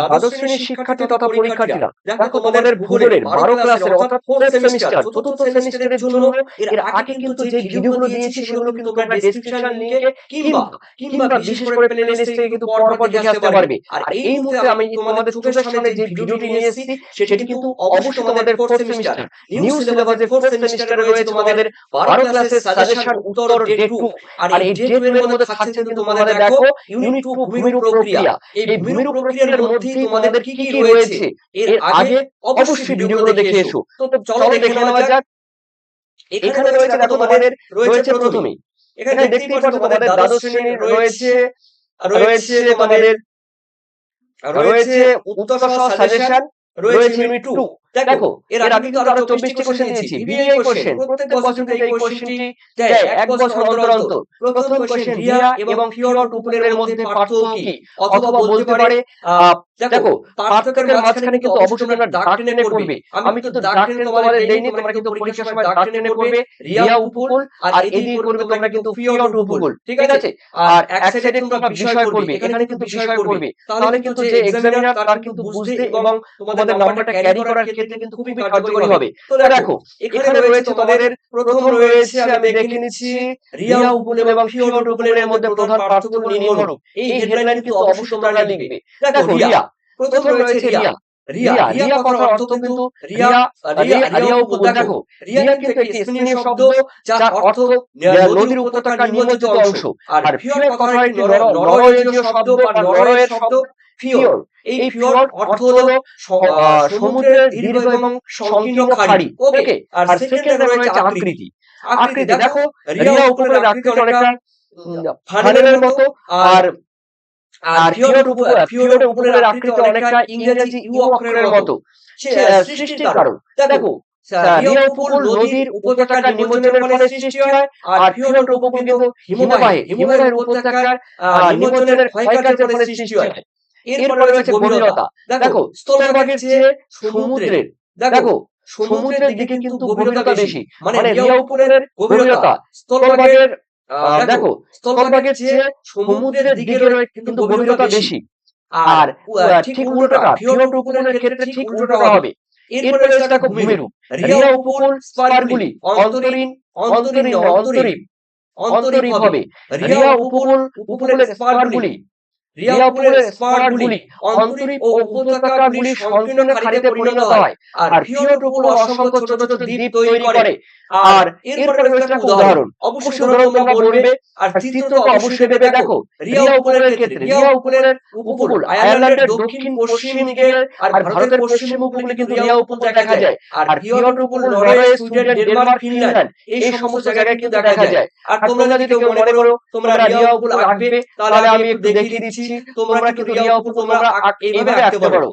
দ্বাদশ শ্রেণির শিক্ষার্থী তথা পরীক্ষার্থীরা দেখো তোমাদের ভূগোলের বারো ক্লাসের অর্থাৎ ফোর্থ সেমিস্টার চতুর্থ সেমিস্টারের জন্য এর আগে কিন্তু যে ভিডিওগুলো দিয়েছি সেগুলো কিন্তু তোমরা ডেসক্রিপশন লিংকে কিংবা কিংবা বিশেষ করে প্লেলিস্ট থেকে কিন্তু পরপর দেখে আসতে পারবে। আর এই মুহূর্তে আমি তোমাদের চোখের সামনে যে ভিডিওটি নিয়ে এসেছি সেটি কিন্তু অবশ্যই তোমাদের ফোর্থ সেমিস্টার নিউ সিলেবাসে ফোর্থ সেমিস্টারে রয়েছে তোমাদের বারো ক্লাসের সাজেশন উত্তর ডে টু আর এই ডে টু এর মধ্যে থাকছে কিন্তু তোমাদের দেখো ইউনিট টু ভূমিরূপ প্রক্রিয়া এই ভূমিরূপ প্রক্রিয়ার মধ্যে তোমাদের কি কি রয়েছে? এর আগে অবশ্যই ভিডিওগুলো দেখে এসো। তো চলো দেখে নেওয়া যাক। এখানে রয়েছে দেখো তোমাদের রয়েছে প্রথমেই। এখানে দেখতেই পাচ্ছ তোমাদের দ্বাদশ শ্রেণির রয়েছে। রয়েছে। তোমাদের রয়েছে উত্তর সাজেশন রয়েছে ইউনিট টু দেখো এর আগে কিন্তু আরও চব্বিশটি কোশ্চেন দিয়েছি। বিবিএ কোশ্চেন প্রত্যেক বছর কিন্তু এই কোশ্চেনটি দেয়। এক বছর অন্তর অন্তর প্রথম কোশ্চেন রিয়া এবং ফিওর টুপুলের মধ্যে পার্থক্য কি? অথবা বলতে পারে দেখো পার্থক্যের মাঝখানে কিন্তু অবশ্যই তোমরা দাগ টেনে করবে। আমি কিন্তু দাগ টেনে তোমাদের দেইনি তোমরা কিন্তু পরীক্ষার সময় দাগ টেনে করবে। রিয়া উপকূল আর এদিকে করবে তোমরা কিন্তু ফিওর উপকূল ঠিক আছে আর এক সাইডে তোমরা বিষয় করবে এখানে কিন্তু বিষয় করবে তাহলে কিন্তু যে এক্সামিনার তার কিন্তু বুঝতে এবং তোমাদের নাম্বারটা ক্যারি করার ক্ষেত্রে কিন্তু খুবই কার্যকরী হবে। তো দেখো এখানে রয়েছে তোমাদের প্রথম রয়েছে আমি দেখে নিচ্ছি রিয়া উপকূল এবং ফিওর উপকূলের মধ্যে প্রধান পার্থক্য নিম্নরূপ এই হেডলাইন কিন্তু অবশ্যই তোমরা লিখবে দেখো রিয়া প্রথম রয়েছে রিয়া। রিয়া রিয়া কথার অর্থ কিন্তু রিয়া রিয়া রিয়া উপকূল দেখো রিয়া কিন্তু একটি স্থানীয় শব্দ যার অর্থ নদীর উপত্যকার নিম্নজ অংশ। আর ফিওর কথা একটি নরওয়েজীয় শব্দ বা নরওয়ের শব্দ ফিওর এই ফিওর অর্থ হলো সমুদ্রের দীর্ঘ এবং সংকীর্ণ খাড়ি। ওকে আর সেকেন্ডে রয়েছে আকৃতি। আকৃতি। দেখো রিয়া উপকূলের আকৃতি অনেকটা ফানেলের মতো। আর আর ফিওর উপকূল আকৃতি অনেকটা ইংরেজি ইউ অক্ষরের মতো। সৃষ্টির কারণ। দেখো নদীর উপত্যকার নিমজ্জনের ফলে সৃষ্টি হয় আর ফিওর উপকূল কিন্তু হিমবাহে হিমবাহের উপত্যকার আহ, নিমজ্জনের ক্ষয়কার্যের ফলে সৃষ্টি হয়। এরপরে রয়েছে গভীরতা। দেখো স্থলভাগের চেয়ে সমুদ্রের দেখো সমুদ্রের দিকে কিন্তু গভীরতা বেশি। মানে গভীরতা স্থলভাগের দেখো স্থলভাগের চেয়ে সমুদ্রের দিকে কিন্তু গভীরতা বেশি। আর ঠিক উল্টোটা ফিওরড উপকূলের ক্ষেত্রে ঠিক উল্টোটা হবে। এরপরে রয়েছে দেখো ভূমিরূপ রিয়া উপকূল স্পারগুলি অন্তরীণ অন্তরীণ অন্তরীণ অন্তরীপ হবে। রিয়া উপকূল উপকূলের স্পারগুলি রিয়া উপকূলের অন্তরীপ ও উপত্যকাগুলি সংকীর্ণ খাড়িতে পরিণত হয়। আর ফিওর অসংখ্য ছোট ছোট দ্বীপ তৈরি করে। আর এরপরে রয়েছে উদাহরণ। অবশ্যই উদাহরণ তোমরা বলবে আর চিত্র অবশ্যই দেবে দেখো রিয়া উপকূলের ক্ষেত্রে রিয়া উপকূলের উপকূল আয়ারল্যান্ডের দক্ষিণ পশ্চিম দিকে আর ভারতের পশ্চিম উপকূলে কিন্তু রিয়া উপকূল দেখা যায়। আর ফিওর উপকূল নরওয়ে সুইডেন ডেনমার্ক ফিনল্যান্ড এই সমস্ত জায়গায় কিন্তু দেখা যায় আর তোমরা যদি কেউ মনে করো তোমরা রিয়া উপকূল আঁকবে তাহলে আমি একটু দেখিয়ে দিচ্ছি তোমরা কিন্তু রিয়া উপকূল তোমরা এইভাবে আঁকতে পারো।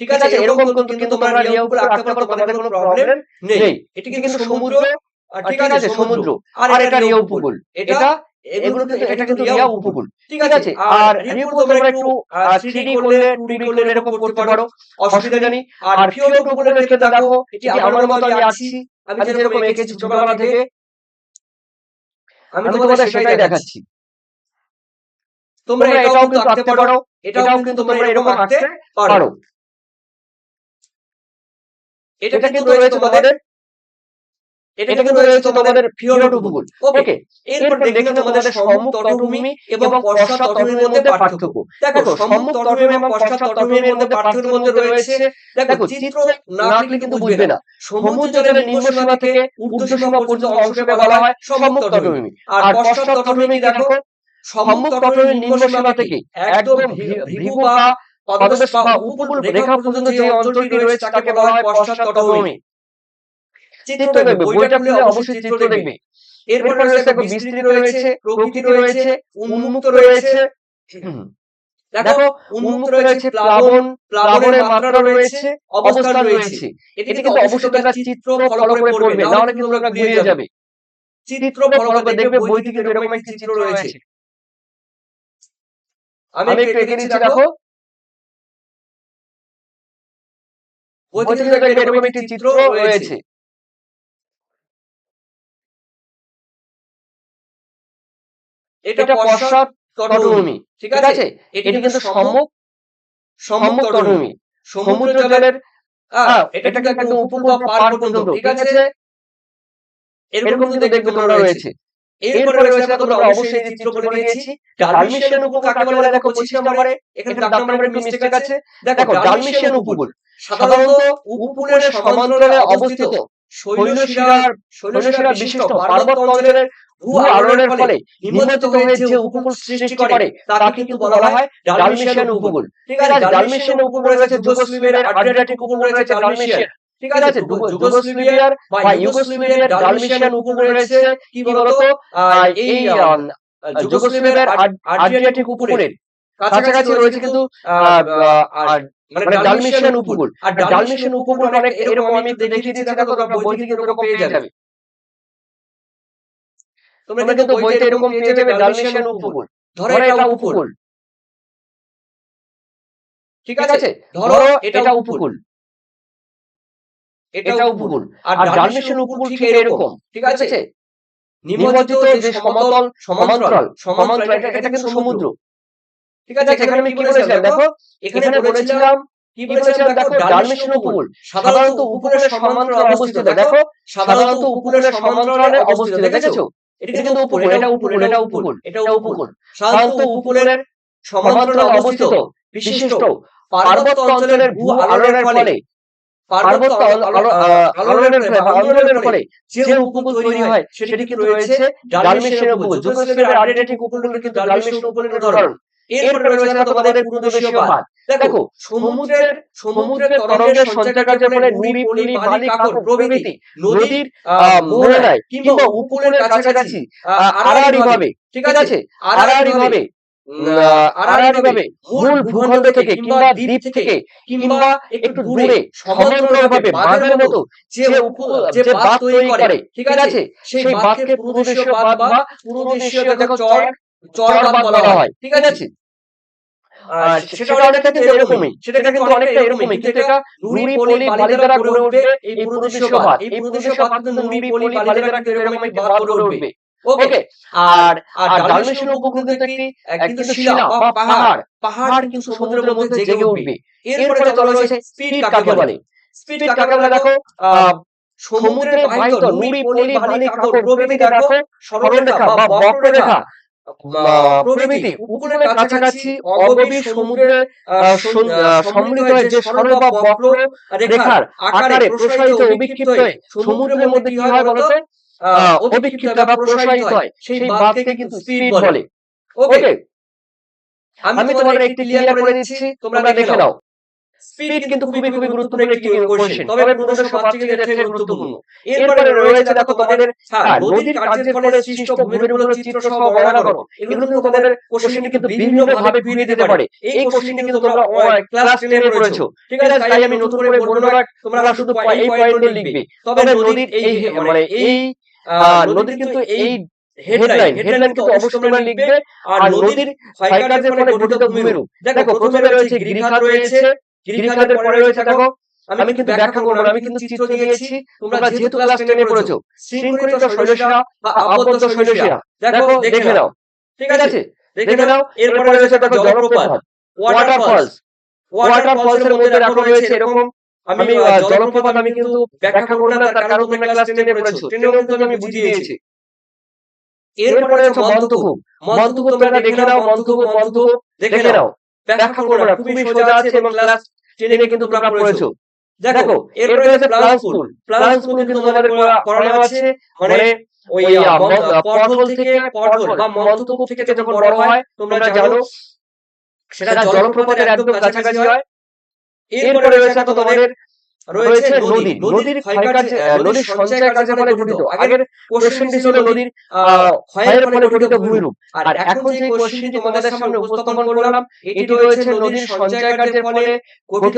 ঠিক আছে এরকম কিন্তু তোমরা রিয়া আঁকতে পারো তোমাদের কোনো প্রবলেম নেই। এটি কিন্তু সমুদ্র ঠিক আছে সমুদ্র। আর এটা রিয়া উপকূল। এটা এগুলো এটা কিন্তু রিয়া উপকূল। ঠিক আছে আর রিয়া তোমরা একটু থ্রিডি করলে টুডি করলে এরকম করতে পারো। অসুবিধা নেই। আর ফিওর উপকূলের ক্ষেত্রে দেখো এটি আমার মতো আমি আছি আমি যেরকম এঁকেছি ছোটবেলা থেকে আমি তোমাদের সেটাই দেখাচ্ছি তোমরা এটাও কিন্তু আঁকতে পারো এটাও কিন্তু তোমরা এরকম আঁকতে পারো। এটা কিন্তু রয়েছে তোমাদের এটা কিন্তু রয়েছে তোমাদের ফিওর উপকূল ওকে এরপর দেখে তোমাদের সম্মুখ তটভূমি এবং পশ্চাৎ তটভূমির মধ্যে পার্থক্য। দেখো সম্মুখ তটভূমি এবং পশ্চাৎ তটভূমির মধ্যে পার্থক্যের মধ্যে রয়েছে। দেখো চিত্র না আঁকলে কিন্তু বুঝবে না। সমুদ্রের নিম্ন সীমা থেকে ঊর্ধ্ব সীমা পর্যন্ত অংশকে বলা হয় সম্মুখ তটভূমি আর পশ্চাৎ তটভূমি দেখো সম্মুখ তটভূমির থেকে একদম ভৃগু বা পাদদেশ বা উপকূল রেখা পর্যন্ত যে অঞ্চলটি রয়েছে তাকে বলা হয় পশ্চাৎ চিত্র দেখবে বইটা খুলে অবশ্যই চিত্র দেখবে। এরপর রয়েছে বিস্তৃতি রয়েছে প্রকৃতি রয়েছে উন্মুক্ত রয়েছে। দেখো উন্মুক্ত রয়েছে প্লাবন প্লাবনের মাত্রা রয়েছে অবস্থান রয়েছে। এটি কিন্তু অবশ্যই তোমরা চিত্র ফলো করে পড়বে না কিন্তু তোমরা ঘুরিয়ে যাবে। চিত্র ফলো করে দেখবে এরকম চিত্র রয়েছে আমি একটু এঁকে দেখো। বইতে এরকম একটি চিত্র রয়েছে। এটা পশ্চাৎ তটভূমি ঠিক আছে? এটি কিন্তু সম্মুখ সম্মুখ তটভূমি। সমুদ্র জলের এটা কিন্তু উপকূল পার পর্যন্ত ঠিক আছে? এরকম কিন্তু দেখবে তোমরা রয়েছে। এরপরে রয়েছে তোমরা অবশ্যই যে চিত্র করে নিয়েছি। ডালমিশিয়ান উপকূল কাকে বলে? দেখো পঁচিশ নম্বরে এখানে দাগ নম্বরে একটু মিস্টেক আছে। দেখো ডালমিশিয়ান উপকূল সাধারণত উপকূলের সমান্তরালে অবস্থিত শৈলশিরার শৈলশিরা বিশিষ্ট পার্বত্য অঞ্চলের ভূ আলোড়নের ফলে নিমজ্জিত হয়ে যে উপকূল সৃষ্টি করে। তাকে কিন্তু বলা হয় ডালমিশিয়ান উপকূল ঠিক আছে ডালমিশিয়ান উপকূলে রয়েছে যুগোস্লাভিয়ার আড্রিয়াটিক উপকূলে রয়েছে ডালমিশিয়ান ঠিক আছে যুগ- বা ইউগোস্লাভিয়ার ডালমিশিয়ান উপকূলে রয়েছে কি বলতো? এই আহ, আড্রিয়াটিক উপকূলের কাছাকাছি রয়েছে কিন্তু আহ, আহ, আর মানে ডালমিশিয়ান উপকূল আর ডালমিশিয়ান উপকূল অনেক এরকম আমি দেখিয়ে দিচ্ছি দেখো তোমরা বই থেকে এরকম পেয়ে যাবে। তোমরা কিন্তু বইতে এরকম পেয়ে যাবে ডালমিশিয়ান উপকূল ধরো এটা উপকূল। ঠিক আছে? ধরো এটা উপকূল এটা উপকূল আর ডালমিশিয়ান উপকূল ঠিক এরকম ঠিক আছে? নিমজ্জিত যে সমতল সমান্তরাল সমান্তরাল এটা এটা কিন্তু সমুদ্র। ঠিক আছে এখানে আমি কি বলেছিলাম? দেখো এখানে বলেছিলাম কি বলেছিলাম? দেখো ডালমিশিয়ান উপকূল সাধারণত উপকূলের সমান্তরালে অবস্থিত দেখো সাধারণত উপকূলের সমান্তরালে অবস্থিত দেখেছ? এটা কিন্তু উপকূল এটা উপকূল এটা উপকূল এটা উপকূল। সাধারণত উপকূলের সমান্তরালে অবস্থিত বিশিষ্ট পার্বত্য অঞ্চলের ভূ আলোড়নের ফলে পার্বত্য আন্দোলনের ফলে যে উপকূল তৈরি হয় সেটি কিন্তু রয়েছে ডালমিশিয়ান উপকূল। যুগোস্লাভিয়ার আড্রিয়াটিক উপকূল কিন্তু ডালমিশিয়ান উপকূলের উদাহরণ এরপরে রয়েছে তোমাদের পূর্ণদেশীয় বাঁধ। দেখো সমুদ্রের সমুদ্রের তরঙ্গের সঞ্চারকার্যের ফলে নুড়ি পলি বালি কাকর প্রভৃতি। নদীর মোহনায় কিংবা উপকূলের কাছাকাছি আড়াআড়ি ভাবে। ঠিক আছে? আড়াআড়ি ভাবে। আড়াআড়ি মূল ভূখণ্ড থেকে কিংবা দ্বীপ থেকে কিংবা একটু দূরে সমান্তরালভাবে বাঁধের মতো যে যে বাঁধ তৈরি করে ঠিক আছে? সেই বাঁধকে পূর্ণদেশীয় বাঁধ বা পূর্ণদেশীয় দেখো চর চর বাঁধ বলা হয় ঠিক আছে? সেটা অনেকটা কিন্তু এরকমই সেটা কিন্তু অনেকটা এরকমই কিন্তু এটা নুড়ি পলি বালি দ্বারা গড়ে উঠবে এই বাঁধ। এই পূর্ণদেশীয় কিন্তু নুড়ি পলি বালি দ্বারা এরকম বাঁধ গড়ে উঠবে। ওকে আর আর ডালমিশিয়ান উপকূল কিন্তু একটি কিন্তু শিলা বা পাহাড়। পাহাড়। কিন্তু সমুদ্রের মধ্যে জেগে উঠবে। এরপরে চলে রয়েছে স্পিড কাকে বলে? স্পিড কাকে বলে দেখো? আহ, সমুদ্রের বাহিত নুড়ি পলি বালি কাকর প্রভৃতি দেখো। সরলরেখা বা বক্ররেখা। প্রভৃতি উপকূলের কাছাকাছি অগভীর সমুদ্রের সম্মিলিত হয়ে যে সরল বা বক্র রেখার আকারে প্রসারিত অবিক্ষিপ্ত হয়ে সমুদ্রের মধ্যে কি হয়? বলতো আহ, অবিক্ষিপ্ত বা প্রসারিত হয়। সেই বাঁধকে কিন্তু স্পিড বলে। ওকে আমি তোমাদের একটি ক্লিয়ার করে দিচ্ছি। তোমরা দেখে নাও। স্পিড কিন্তু খুবই খুবই গুরুত্বপূর্ণ একটি কোশ্চেন তবে প্রশ্নের সব থেকে এটা থেকে গুরুত্বপূর্ণ। এরপরে রয়েছে দেখো তোমাদের হ্যাঁ নদীর কার্যের ফলে সৃষ্ট ভূমিরূপগুলোর চিত্র সহ বর্ণনা করো। এগুলো কিন্তু তোমাদের কোশ্চেন কিন্তু বিভিন্ন ভাবে ফিরিয়ে দিতে পারে। এই কোশ্চেন কিন্তু তোমরা ক্লাস 10 এ পড়েছো ঠিক আছে তাই আমি নতুন করে বর্ণনা তোমরা শুধু এই পয়েন্টগুলো লিখবে তবে নদীর এই মানে এই নদীর কিন্তু এই হেডলাইন হেডলাইন কিন্তু অবশ্যই তোমরা লিখবে। আর নদীর ক্ষয়কার্যের ফলে গঠিত ভূমিরূপ। দেখো প্রথমে রয়েছে গিরিখাত রয়েছে। গিরিখাতের পরে রয়েছে দেখো আমি কিন্তু ব্যাখ্যা করব আমি কিন্তু চিত্র দিয়েছি। তোমরা যেহেতু ক্লাস টেনে পড়েছো শৃঙ্খলিত শৈলশিরা বা আবদ্ধ শৈলশিরা দেখো দেখে নাও। ঠিক আছে? দেখে নাও। এরপরে রয়েছে দেখো জলপ্রপাত। ওয়াটার ফলস ওয়াটার ফলস এর মধ্যে দেখো রয়েছে এরকম আমি জলপ্রপাত আমি কিন্তু ব্যাখ্যা করব না তার কারণ তোমরা ক্লাস টেনে পড়েছো টেনে কিন্তু আমি বুঝিয়ে দিয়েছি। এরপরে হচ্ছে মন্তকূপ মন্তকূপ তোমরা দেখে নাও মন্তকূপ মন্তকূপ দেখে নাও ব্যাখ্যা করব না খুবই সোজা আছে এবং ক্লাস টেনে কিন্তু তোমরা পড়েছো। দেখো এরপরে হচ্ছে প্লান স্কুল প্লান স্কুল কিন্তু তোমাদের পড়ানো আছে মানে ওই মন- আহ, পটল থেকে পটল বা মন্তকূপ থেকে যখন বড় হয় তোমরা জানো সেটা জলপ্রপাতের একদম কাছাকাছি হয় এরপরে রয়েছে তোমাদের রয়েছে নদী। নদীর ক্ষয়কার্য নদীর সঞ্চয় কার্যের ফলে গঠিত আগের কোশ্চেনটি ছিল নদীর ক্ষয়ের ফলে গঠিত ভূমিরূপ আর এখন যে কোশ্চেনটি তোমাদের সামনে উপস্থাপন করলাম এটি রয়েছে নদীর সঞ্চয় কার্যের ফলে গঠিত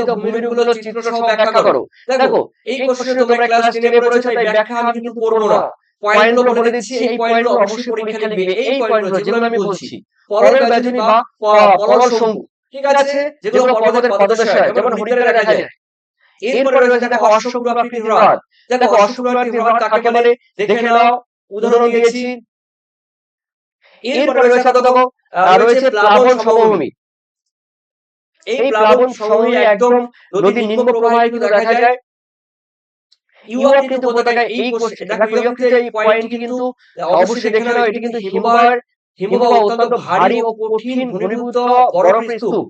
চিত্র সহ ব্যাখ্যা করো। দেখো এই কোশ্চেন তোমরা ক্লাস 10 এ পড়েছো তাই ব্যাখ্যা আমি কিন্তু করব না। পয়েন্টগুলো বলে দিচ্ছি এই পয়েন্টগুলো অবশ্যই পরীক্ষা লিখবে এই পয়েন্টগুলো যেগুলো আমি বলছি ব্যাজনী বা ঠিক আছে? যেগুলো পর্বতের পদদশায় যেমন হরিদ্বারে দেখা যায়। এরপরে রয়েছে দেখো অশ্বপ্রাপ্তির হ্রদ। দেখো অশ্বপ্রাপ্তির হ্রদ কাকে বলে? দেখে নাও উদাহরণ দিয়েছি। এরপরে রয়েছে দেখো দেখো রয়েছে প্লাবন সমভূমি। এই প্লাবন সমভূমি একদম নদীর নিম্ন দেখা যায়। ইউআর কিন্তু এই দেখো এই পয়েন্টটি কিন্তু অবশ্যই দেখে নাও এটি কিন্তু হিমবাহের হিমবাহ অত্যন্ত ভারী ও কঠিন ঘনীভূত বরফের স্তূপ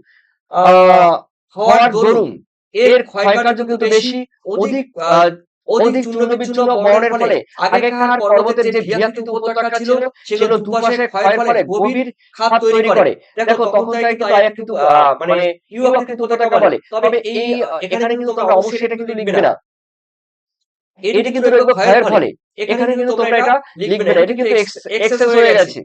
হওয়ার দরুন এর ক্ষয়কার্য কিন্তু বেশি অধিক আহ, অধিক চূর্ণ বরণের ফলে আগেকার পর্বতের যে ভিয়াকৃত উপত্যকা ছিল সেগুলো দুপাশে ক্ষয়ের ফলে গভীর খাত তৈরি করে। দেখো তখন তাই কিন্তু আয়া মানে ইউআর কিন্তু উপত্যকা বলে। তবে এই এখানে কিন্তু তোমরা অবশ্যই এটা কিন্তু লিখবে না। এটি কিন্তু ক্ষয়ের ফলে এখানে কিন্তু তোমরা এটা লিখবে না এটি কিন্তু এক্সেস হয়ে গেছে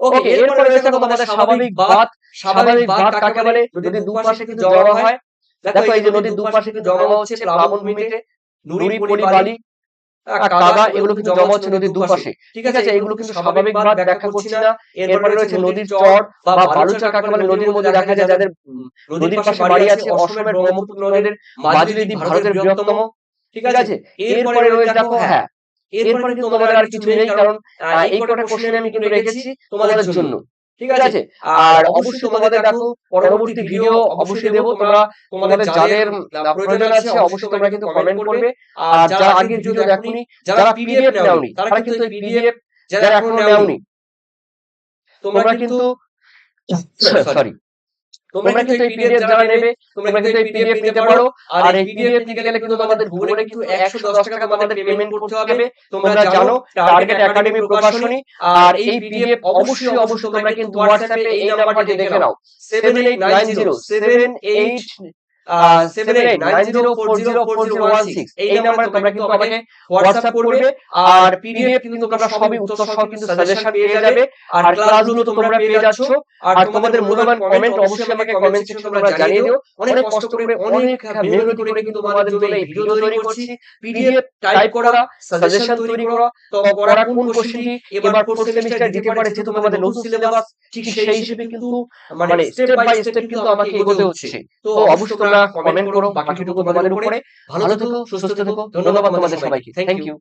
ওকে এরপরে রয়েছে তোমাদের স্বাভাবিক বাঁধ স্বাভাবিক বাঁধ কাকে বলে? নদীর দুপাশে কিন্তু জমা হয় দেখো এই যে নদীর দুপাশে কিন্তু জমা হচ্ছে প্লাবন ভূমিতে নুড়ি পলি বালি কাদা এগুলো কিন্তু জমা হচ্ছে নদীর দুপাশে। ঠিক আছে? এগুলো কিন্তু স্বাভাবিক বাঁধ ব্যাখ্যা করছি না। এরপরে রয়েছে নদীর চর বা বালুচা কাকে বলে? নদীর মধ্যে দেখা যায় যাদের নদীর পাশে বাড়ি আছে অসমের ব্রহ্মপুত্র নদীর মাঝি নদী ভারতের বৃহত্তম ঠিক ঠিক আছে এরপরে রয়েছে দেখো হ্যাঁ এরপরে কিন্তু তোমাদের আর কিছু নেই কারণ এই কটা কোশ্চেন আমি কিন্তু রেখেছি তোমাদের জন্য। ঠিক আছে? আর অবশ্যই তোমাদের দেখো পরবর্তী ভিডিও অবশ্যই দেবো তোমরা তোমাদের যাদের প্রয়োজন আছে অবশ্যই তোমরা কিন্তু কমেন্ট করবে। আর যারা আগের ভিডিও দেখোনি যারা পিডিএফ নেওনি তারা কিন্তু পিডিএফ যারা এখনও নেওনি। তোমরা কিন্তু সরি। তোমরা কিন্তু এই পিডিএফ যারা নেবে তোমরা কিন্তু এই পিডিএফ নিতে পারো। আর এই পিডিএফ নিতে গেলে কিন্তু তোমাদের গুগলে কিন্তু একশো দশ টাকা তোমাদের পেমেন্ট করতে হবে। তোমরা জানো টার্গেট একাডেমি প্রকাশনী আর এই পিডিএফ অবশ্যই অবশ্যই তোমরা কিন্তু হোয়াটসঅ্যাপে এই নাম্বারটি দেখে নাও। Seven eight nine zero seven eight seven eight nine zero four zero four zero one six এই নাম্বারে তোমরা কিন্তু আমাকে হোয়াটসঅ্যাপ করবে আর পিডিএফ কিন্তু তোমরা সবই উত্তর সহ কিন্তু সাজেশন পেয়ে যাবে। আর ক্লাসগুলো তোমরা পেয়ে যাচ্ছ। আর তোমাদের মূল্যবান কমেন্ট অবশ্যই আমাকে কমেন্ট সেকশনে তোমরা জানিয়ে দিও। অনেক কষ্ট করে অনেক মেহনত করে কিন্তু তোমাদের জন্য এই ভিডিও তৈরি করছি। পিডিএফ টাইপ করা সাজেশন তৈরি করা তো পড়া কোন কোশ্চেনটি এবার ফোর্থ সেমিস্টার দিতে পারে যেহেতু তোমাদের নতুন সিলেবাস ঠিক সেই হিসেবে কিন্তু মানে স্টেপ বাই স্টেপ কিন্তু আমাকে এগোতে হচ্ছে তো অবশ্যই তোমরা কমেন্ট করো বাকিটুকু তোমাদের উপরে। ভালো থেকো সুস্থ থেকো ধন্যবাদ তোমাদের সবাইকে। Thank you